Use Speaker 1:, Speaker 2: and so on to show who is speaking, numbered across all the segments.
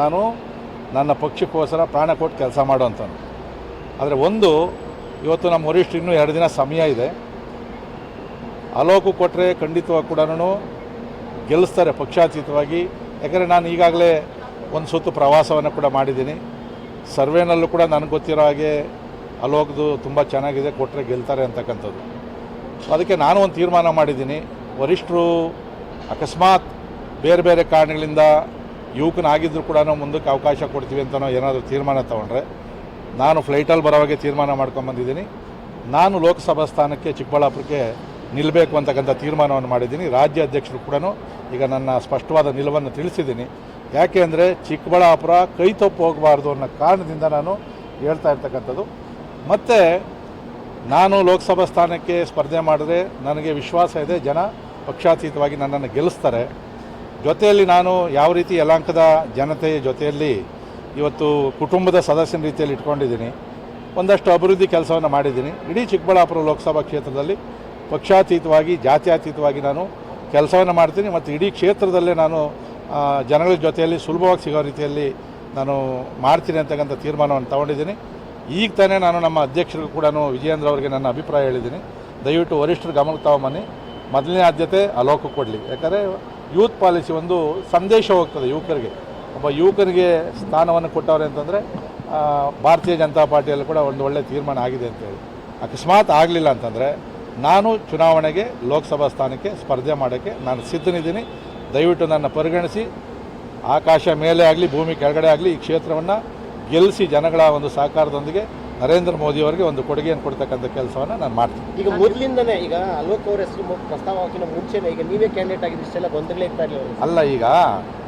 Speaker 1: ನಾನು ನನ್ನ ಪಕ್ಷಕ್ಕೋಸ್ಕರ ಪ್ರಾಣ ಕೊಟ್ಟು ಕೆಲಸ ಮಾಡೋವಂಥದ್ದು ಆದರೆ ಒಂದು, ಇವತ್ತು ನಮ್ಮ ವರಿಷ್ಠ ಇನ್ನೂ ಎರಡು ದಿನ ಸಮಯ ಇದೆ. ಅಲೋಕು ಕೊಟ್ಟರೆ ಖಂಡಿತವಾಗಿ ಕೂಡ ಗೆಲ್ಲಿಸ್ತಾರೆ ಪಕ್ಷಾತೀತವಾಗಿ. ಯಾಕಂದರೆ ನಾನು ಈಗಾಗಲೇ ಒಂದು ಸುತ್ತು ಪ್ರವಾಸವನ್ನು ಕೂಡ ಮಾಡಿದ್ದೀನಿ. ಸರ್ವೇನಲ್ಲೂ ಕೂಡ ನನಗೆ ಗೊತ್ತಿರೋ ಹಾಗೆ ಅಲೋಕ್ದು ತುಂಬ ಚೆನ್ನಾಗಿದೆ ಕೊಟ್ಟರೆ ಗೆಲ್ತಾರೆ ಅಂತಕ್ಕಂಥದ್ದು. ಅದಕ್ಕೆ ನಾನು ಒಂದು ತೀರ್ಮಾನ ಮಾಡಿದ್ದೀನಿ. ವರಿಷ್ಠರು ಅಕಸ್ಮಾತ್ ಬೇರೆ ಬೇರೆ ಕಾರಣಗಳಿಂದ ಯುವಕನಾಗಿದ್ದರೂ ಕೂಡ ಮುಂದಕ್ಕೆ ಅವಕಾಶ ಕೊಡ್ತೀವಿ ಅಂತನೋ ಏನಾದರೂ ತೀರ್ಮಾನ ತೊಗೊಂಡ್ರೆ, ನಾನು ಫ್ಲೈಟಲ್ಲಿ ಬರೋವಾಗೆ ತೀರ್ಮಾನ ಮಾಡ್ಕೊಂಬಂದಿದ್ದೀನಿ ನಾನು ಲೋಕಸಭಾ ಸ್ಥಾನಕ್ಕೆ ಚಿಕ್ಕಬಳ್ಳಾಪುರಕ್ಕೆ ನಿಲ್ಲಬೇಕು ಅಂತಕ್ಕಂಥ ತೀರ್ಮಾನವನ್ನು ಮಾಡಿದ್ದೀನಿ. ರಾಜ್ಯ ಅಧ್ಯಕ್ಷರು ಕೂಡ ಈಗ ನನ್ನ ಸ್ಪಷ್ಟವಾದ ನಿಲುವನ್ನು ತಿಳಿಸಿದ್ದೀನಿ. ಯಾಕೆ ಅಂದರೆ ಚಿಕ್ಕಬಳ್ಳಾಪುರ ಕೈ ತಪ್ಪು ಹೋಗಬಾರ್ದು ಅನ್ನೋ ಕಾರಣದಿಂದ ನಾನು ಹೇಳ್ತಾ ಇರ್ತಕ್ಕಂಥದ್ದು. ಮತ್ತು ನಾನು ಲೋಕಸಭಾ ಸ್ಥಾನಕ್ಕೆ ಸ್ಪರ್ಧೆ ಮಾಡಿದ್ರೆ ನನಗೆ ವಿಶ್ವಾಸ ಇದೆ, ಜನ ಪಕ್ಷಾತೀತವಾಗಿ ನನ್ನನ್ನು ಗೆಲ್ಲಿಸ್ತಾರೆ. ಜೊತೆಯಲ್ಲಿ ನಾನು ಯಾವ ರೀತಿ ಯಲಾಂಕದ ಜನತೆಯ ಜೊತೆಯಲ್ಲಿ ಇವತ್ತು ಕುಟುಂಬದ ಸದಸ್ಯನ ರೀತಿಯಲ್ಲಿ ಇಟ್ಕೊಂಡಿದ್ದೀನಿ, ಒಂದಷ್ಟು ಅಭಿವೃದ್ಧಿ ಕೆಲಸವನ್ನು ಮಾಡಿದ್ದೀನಿ. ಇಡೀ ಚಿಕ್ಕಬಳ್ಳಾಪುರ ಲೋಕಸಭಾ ಕ್ಷೇತ್ರದಲ್ಲಿ ಪಕ್ಷಾತೀತವಾಗಿ, ಜಾತ್ಯಾತೀತವಾಗಿ ನಾನು ಕೆಲಸವನ್ನು ಮಾಡ್ತೀನಿ ಮತ್ತು ಇಡೀ ಕ್ಷೇತ್ರದಲ್ಲೇ ನಾನು ಜನಗಳ ಜೊತೆಯಲ್ಲಿ ಸುಲಭವಾಗಿ ಸಿಗೋ ರೀತಿಯಲ್ಲಿ ನಾನು ಮಾಡ್ತೀನಿ ಅಂತಕ್ಕಂಥ ತೀರ್ಮಾನವನ್ನು ತಗೊಂಡಿದ್ದೀನಿ. ಈಗ ತಾನೇ ನಾನು ನಮ್ಮ ಅಧ್ಯಕ್ಷರಿಗೂ ಕೂಡ ವಿಜಯೇಂದ್ರ ಅವರಿಗೆ ನನ್ನ ಅಭಿಪ್ರಾಯ ಹೇಳಿದ್ದೀನಿ. ದಯವಿಟ್ಟು ವರಿಷ್ಠರ ಗಮನಕ್ಕೆ ತಗೊಂಬನ್ನಿ ಮೊದಲನೇ ಆದ್ಯತೆ ಅಲೋಕ ಕೊಡಲಿ. ಯಾಕಂದರೆ ಯೂತ್ ಪಾಲಿಸಿ ಒಂದು ಸಂದೇಶ ಹೋಗ್ತದೆ ಯುವಕರಿಗೆ. ಒಬ್ಬ ಯುವಕರಿಗೆ ಸ್ಥಾನವನ್ನು ಕೊಟ್ಟವರೆ ಅಂತಂದರೆ ಭಾರತೀಯ ಜನತಾ ಪಾರ್ಟಿಯಲ್ಲಿ ಕೂಡ ಒಂದು ಒಳ್ಳೆಯ ತೀರ್ಮಾನ ಆಗಿದೆ ಅಂತೇಳಿ ಅಕಸ್ಮಾತ್ ಆಗಲಿಲ್ಲ ಅಂತಂದರೆ, ನಾನು ಚುನಾವಣೆಗೆ, ಲೋಕಸಭಾ ಸ್ಥಾನಕ್ಕೆ ಸ್ಪರ್ಧೆ ಮಾಡೋಕ್ಕೆ ನಾನು ಸಿದ್ಧನಿದ್ದೀನಿ. ದಯವಿಟ್ಟು ನನ್ನ ಪರಿಗಣಿಸಿ, ಆಕಾಶ ಮೇಲೆ ಆಗಲಿ, ಭೂಮಿ ಕೆಳಗಡೆ ಆಗಲಿ ಈ ಕ್ಷೇತ್ರವನ್ನು ಗೆಲ್ಲಿಸಿ ಜನಗಳ ಒಂದು ಸಹಕಾರದೊಂದಿಗೆ ನರೇಂದ್ರ ಮೋದಿಯವರಿಗೆ ಒಂದು ಕೊಡುಗೆಯನ್ನು ಕೊಡ್ತಕ್ಕಂಥ ಕೆಲಸವನ್ನು ನಾನು ಮಾಡ್ತೀನಿ.
Speaker 2: ಈಗ ಮೊದಲಿಂದನೇ ಈಗ ಅಲೋಕ್ ಅವರ ಹೆಸರು ಪ್ರಸ್ತಾವ ಹಾಕಿನ ಮುಂಚೆನೇ ಈಗ ನೀವೇ ಕ್ಯಾಂಡಿಡೇಟ್ ಆಗಿದ್ದು ಇಷ್ಟೆಲ್ಲ ಗೊಂದಲೇ ಇರ್ತಾ ಇರಲಿಲ್ಲ
Speaker 1: ಅಲ್ಲ ಈಗ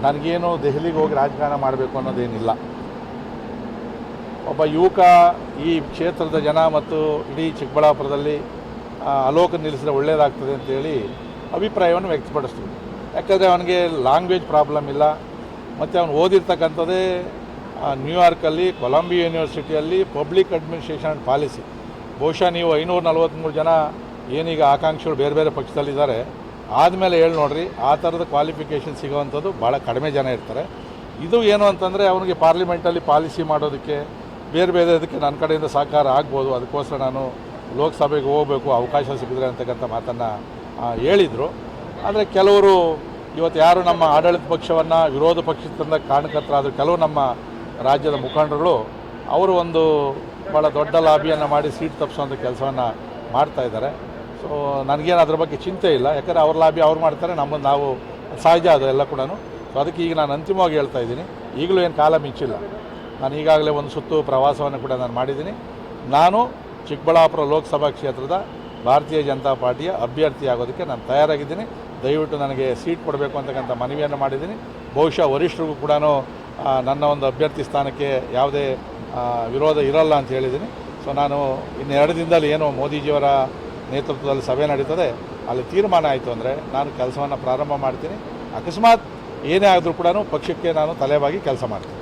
Speaker 1: ನನಗೇನು ದೆಹಲಿಗೆ ಹೋಗಿ ರಾಜಕಾರಣ ಮಾಡಬೇಕು ಅನ್ನೋದೇನಿಲ್ಲ. ಒಬ್ಬ ಯುವಕ ಈ ಕ್ಷೇತ್ರದ ಜನ ಮತ್ತು ಇಡೀ ಚಿಕ್ಕಬಳ್ಳಾಪುರದಲ್ಲಿ ಅಲೋಕ ನಿಲ್ಲಿಸಿದ್ರೆ ಒಳ್ಳೆಯದಾಗ್ತದೆ ಅಂತೇಳಿ ಅಭಿಪ್ರಾಯವನ್ನು ವ್ಯಕ್ತಪಡಿಸ್ತೀವಿ ಯಾಕಂದರೆ ಅವನಿಗೆ ಲ್ಯಾಂಗ್ವೇಜ್ ಪ್ರಾಬ್ಲಮ್ ಇಲ್ಲ. ಮತ್ತು ಅವನು ಓದಿರ್ತಕ್ಕಂಥದ್ದೇ ನ್ಯೂಯಾರ್ಕಲ್ಲಿ, ಕೊಲಂಬಿಯಾ ಯೂನಿವರ್ಸಿಟಿಯಲ್ಲಿ ಪಬ್ಲಿಕ್ ಅಡ್ಮಿನಿಸ್ಟ್ರೇಷನ್ ಆ್ಯಂಡ್ ಪಾಲಿಸಿ. ಬಹುಶಃ ನೀವು ಐನೂರ ನಲ್ವತ್ತ್ಮೂರು ಜನ ಏನೀಗ ಆಕಾಂಕ್ಷಿಗಳು ಬೇರೆ ಬೇರೆ ಪಕ್ಷದಲ್ಲಿದ್ದಾರೆ. ಆದಮೇಲೆ ಹೇಳಿ ನೋಡ್ರಿ, ಆ ಥರದ ಕ್ವಾಲಿಫಿಕೇಷನ್ ಸಿಗೋವಂಥದ್ದು ಭಾಳ ಕಡಿಮೆ ಜನ ಇರ್ತಾರೆ. ಇದು ಏನು ಅಂತಂದರೆ ಅವನಿಗೆ ಪಾರ್ಲಿಮೆಂಟಲ್ಲಿ ಪಾಲಿಸಿ ಮಾಡೋದಕ್ಕೆ, ಬೇರೆ ಬೇರೆ ಇದಕ್ಕೆ ನನ್ನ ಕಡೆಯಿಂದ ಸಹಕಾರ ಆಗ್ಬೋದು. ಅದಕ್ಕೋಸ್ಕರ ನಾನು ಲೋಕಸಭೆಗೆ ಹೋಗಬೇಕು, ಅವಕಾಶ ಸಿಕ್ಕಿದ್ರೆ ಅಂತಕ್ಕಂಥ ಮಾತನ್ನು ಹೇಳಿದರು. ಆದರೆ ಕೆಲವರು ಇವತ್ತು ಯಾರು ನಮ್ಮ ಆಡಳಿತ ಪಕ್ಷವನ್ನು, ವಿರೋಧ ಪಕ್ಷದಿಂದ ಕಾರಣಕರ್ತರಾದರೂ ಕೆಲವು ನಮ್ಮ ರಾಜ್ಯದ ಮುಖಂಡರುಗಳು, ಅವರು ಒಂದು ಭಾಳ ದೊಡ್ಡ ಲಾಬಿಯನ್ನು ಮಾಡಿ ಸೀಟ್ ತಪ್ಪಿಸುವಂಥ ಕೆಲಸವನ್ನು ಮಾಡ್ತಾ ಇದ್ದಾರೆ. ಸೊ ನನಗೇನು ಅದ್ರ ಬಗ್ಗೆ ಚಿಂತೆ ಇಲ್ಲ. ಯಾಕಂದರೆ ಅವ್ರ ಲಾಬಿ ಅವ್ರು ಮಾಡ್ತಾರೆ ನಮ್ಮನ್ನು ನಾವು ಸಹಜ ಅದು ಎಲ್ಲ ಕೂಡ ಸೊ ಅದಕ್ಕೆ ಈಗ ನಾನು ಅಂತಿಮವಾಗಿ ಹೇಳ್ತಾ ಇದ್ದೀನಿ. ಈಗಲೂ ಏನು ಕಾಲ ಮಿಂಚಿಲ್ಲ. ನಾನು ಈಗಾಗಲೇ ಒಂದು ಸುತ್ತು ಪ್ರವಾಸವನ್ನು ಕೂಡ ನಾನು ಮಾಡಿದ್ದೀನಿ. ನಾನು ಚಿಕ್ಕಬಳ್ಳಾಪುರ ಲೋಕಸಭಾ ಕ್ಷೇತ್ರದ ಭಾರತೀಯ ಜನತಾ ಪಾರ್ಟಿಯ ಅಭ್ಯರ್ಥಿ ಆಗೋದಕ್ಕೆ ನಾನು ತಯಾರಾಗಿದ್ದೀನಿ. ದಯವಿಟ್ಟು ನನಗೆ ಸೀಟ್ ಕೊಡಬೇಕು ಅಂತಕ್ಕಂಥ ಮನವಿಯನ್ನು ಮಾಡಿದ್ದೀನಿ. ಬಹುಶಃ ವರಿಷ್ಠರಿಗೂ ಕೂಡ ನನ್ನ ಒಂದು ಅಭ್ಯರ್ಥಿ ಸ್ಥಾನಕ್ಕೆ ಯಾವುದೇ ವಿರೋಧ ಇರಲ್ಲ ಅಂತ ಹೇಳಿದ್ದೀನಿ. ಸೊ ನಾನು ಇನ್ನೆರಡು ದಿನದಲ್ಲಿ ಏನು ಮೋದಿಜಿಯವರ ನೇತೃತ್ವದಲ್ಲಿ ಸಭೆ ನಡೀತದೆ. ಅಲ್ಲಿ ತೀರ್ಮಾನ ಆಯಿತು ಅಂದರೆ ನಾನು ಕೆಲಸವನ್ನು ಪ್ರಾರಂಭ ಮಾಡ್ತೀನಿ. ಅಕಸ್ಮಾತ್ ಏನೇ ಆದರೂ ಕೂಡ ಪಕ್ಷಕ್ಕೆ ನಾನು ತಲೆಬಾಗಿ ಕೆಲಸ ಮಾಡ್ತೀನಿ.